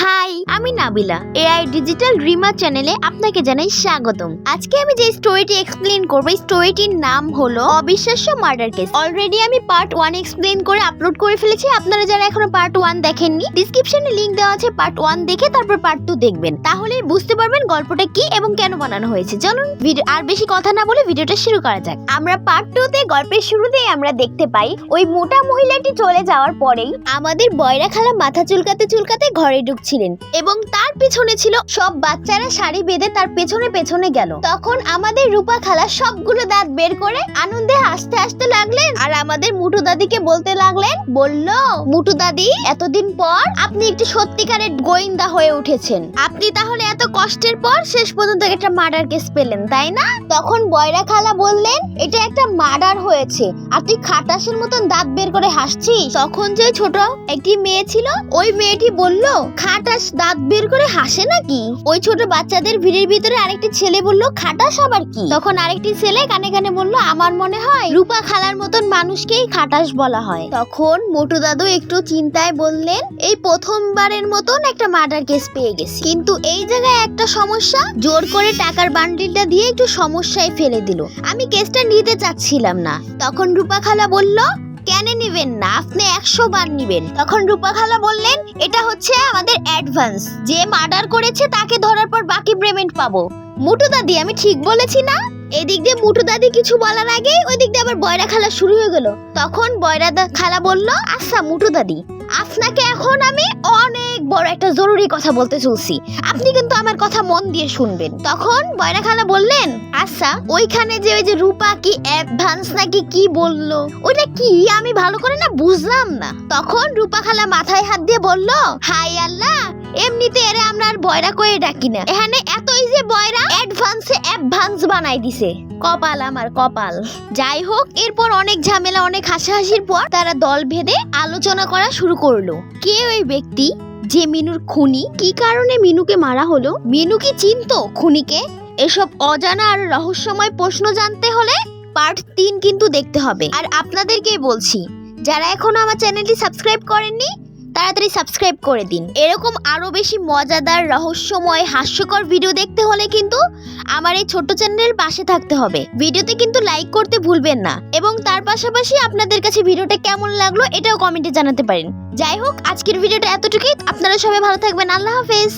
High আমি Nabila AI digital Rima চ্যানেলে আপনাকে জানাই স্বাগতম। আজকে আমি যে স্টোরিটি এক্সপ্লেন করব স্টোরিটির নাম হলো অবিশ্বাস্য মার্ডার কেস অলরেডি আমি পার্ট ওয়ান এক্সপ্লেন করে আপলোড করে ফেলেছি, আপনারা যারা এখনও পার্ট ওয়ান দেখেননি ডিসক্রিপশনে লিঙ্ক দেওয়া আছে পার্ট ওয়ান দেখে তারপর পার্ট টু দেখবেন। তাহলে বুঝতে পারবেন গল্পটা কি এবং কেন বানানো হয়েছে। চলুন ভিডিও, আর বেশি কথা না বলে ভিডিওটা শুরু করা যাক। আমরা পার্ট টু তে গল্পের শুরুতেই আমরা দেখতে পাই, ওই মোটা মহিলাটি চলে যাওয়ার পরেই আমাদের বয়রা খালা মাথা চুলকাতে চুলকাতে ঘরে ঢুকছিলেন। এবং তার পিছনে ছিল সব বাচ্চারা শাড়ি বেঁধে তার পেছনে পেছনে গেল। তখন আমাদের রূপা খালা সবগুলো দাঁত বের করে আনন্দে হাসতে হাসতে লাগলেন আর আমাদের মুটু দাদিকে বলতে লাগলেন, বলল, মুটু দাদি, এতদিন পর আপনি একটি সত্যিকারের গোয়েন্দা হয়ে উঠেছেন। আপনি তাহলে এত কষ্টের পর শেষ পর্যন্ত একটা মার্ডার কেস পেলেন, তাই না? তখন বয়রা খালা বললেন, এটা একটা মার্ডার হয়েছে। আর তুই খাটাসের মতন দাঁত বের করে হাসছিস? তখন যে ছোট একটি মেয়ে ছিল, ওই মেয়েটি বলল, খাটাস দাঁত বের করে হাসে নাকি? ওই ছোট বাচ্চাদের ভিড়ের ভিতরে আরেকটি ছেলে বলল খাটাস আবার কি? তখন আরেকটি ছেলে কানে কানে বলল, আমার মনে হয় রূপা খালার মতন মানুষকেই খাটাস বলা হয়। তখন মোটু দাদু একটু চিন্তায় বললেন, এই প্রথমবারের মতন একটা মার্ডার কেস পেয়ে গেছি। কিন্তু এই জায়গায় একটা সমস্যা। জোর করে টাকার বান্ডিলটা দিয়ে একটু সমস্যায় ফেলে দিল। আমি কেসটা নিতে চাচ্ছিলাম না। তখন রূপা খালা বলল কেন নিবেন না? আপনি একশো বার নিবেন। তখন রূপা খালা বললেন, এটা হচ্ছে আমাদের অ্যাডভান্স যে মার্ডার করেছে তাকে ধরার পর বাকি পেমেন্ট পাবো। মুটু দাদি, আমি ঠিক বলেছি না? এদিক দিয়ে মুটু দাদি কিছু বলার আগে ওই দিক দিয়ে আবার বয়রা খালা শুরু হয়ে গেল। তখন বয়রা খালা বলল আচ্ছা মুটু দাদি, আপনাকে এখন আমি অনেক একটা জরুরি কথা বলতে চলছি। আপনি কিন্তু আমার কথা মন দিয়ে শুনবেন। তখন বয়রা খালা বললেন আচ্ছা ওইখানে যে ওই যে রূপা কি অ্যাডভান্স নাকি কি বলল? ওটা কি? আমি ভালো করে না বুঝলাম না। তখন রূপা খালা মাথায় হাত দিয়ে বলল হাই আল্লাহ, এমনিতে এরে আমরা আর বয়রা করে ডাকি না। এখানে এতই যে বয়রা অ্যাডভান্সে অ্যাডভান্স বানাই দিছে। কপাল আমার কপাল। যাই হোক, এরপর অনেক ঝামেলা, অনেক হাসাহাসির পর তারা দল ভেদে আলোচনা করা শুরু করল। কে ওই ব্যক্তি? যে মিনুর খুনি, কি কারণে মিনুকে মারা হলো? মিনু কি চিনত খুনিকে? এসব অজানা আর রহস্যময় প্রশ্ন জানতে হলে পার্ট তিন কিন্তু দেখতে হবে। আর আপনাদেরকেই বলছি, যারা এখনও আমার চ্যানেলটি সাবস্ক্রাইব করেননি তাড়াতাড়ি সাবস্ক্রাইব করে দিন। এরকম আরও বেশি মজাদার, রহস্যময়, হাস্যকর ভিডিও দেখতে হলে কিন্তু আমার এই ছোট্ট চ্যানেলের পাশে থাকতে হবে। ভিডিওতে কিন্তু লাইক করতে ভুলবেন না। এবং তার পাশাপাশি আপনাদের কাছে ভিডিওটা কেমন লাগল এটাও কমেন্টে জানাতে পারেন। যাই হোক, আজকের ভিডিওটা এতটুকুই। আপনারা সবাই ভালো থাকবেন। আল্লাহ হাফেজ।